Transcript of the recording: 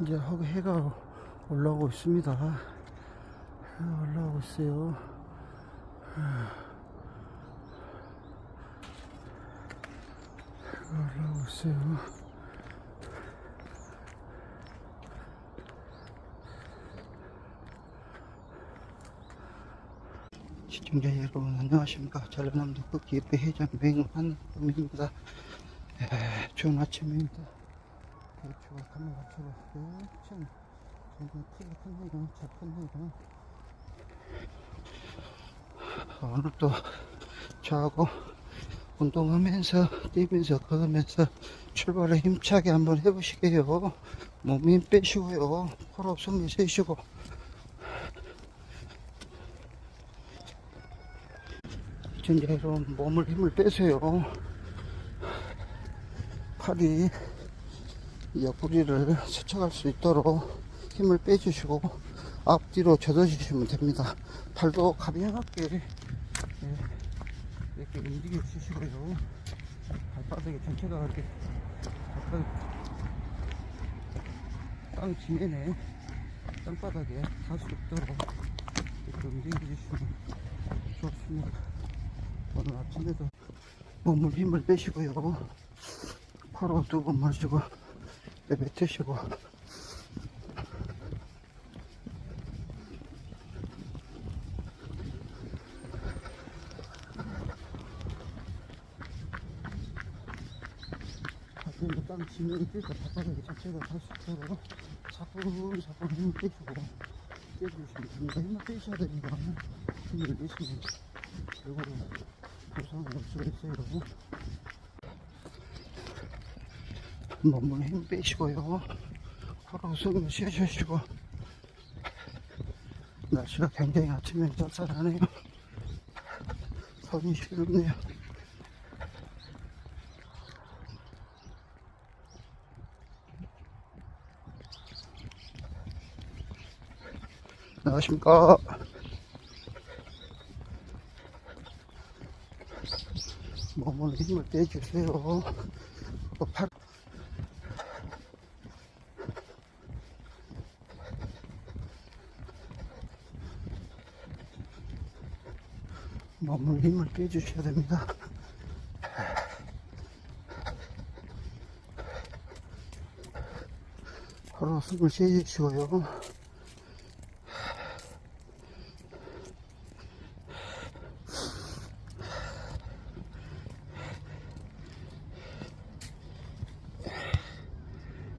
이제 허- 해가 올라오고 있습니다. 해가 올라오고 있어요. 해가 올라오고 있어요. 시청자 여러분 안녕하십니까 전라남도 흑기배 회장 맹한금입니다 좋은 아침입니다 배추가 카메라 쳐봤어요. 참 굉장히 크게 큽니다 잘 큽니다 오늘도 저하고 운동하면서 뛰면서 걸으면서 출발을 힘차게 한번 해보시게요. 몸힘 빼시고요. 코로 숨을 쉬시고. 시청자 여러분 몸을 힘을 빼세요. 팔이 옆구리를 스쳐갈 수 있도록 힘을 빼주시고 앞뒤로 젖어주시면 됩니다. 팔도 가볍게 예, 이렇게 움직여 주시고요. 발바닥이 전체가 이렇게 땅 지면에 땅바닥에 닿을 수 있도록 이렇게 움직여 주시면 좋습니다. 오늘 아침에도 몸을 힘을 빼시고요. 코로 두 번 마시고 내뱉으시고 가슴에 땅 지면이 뜰까 바닥에 자체가 수 있도록 차분차분 힘을 빼시고 빼주시면 됩니다. 힘을 빼셔야 됩니다. 힘을 빼시면 이거를 부상을 올 수가 있어요. 몸을 힘 빼시고요. 코로 숨을 쉬어주시고 날씨가 굉장히 아침에 쌀쌀하네요. 손이 시렵네요. 안녕하십니까. 몸을 힘을 빼주세요. 또 팔. 몸을 힘을 빼주셔야 됩니다. 바로 숨을 쉬시고요.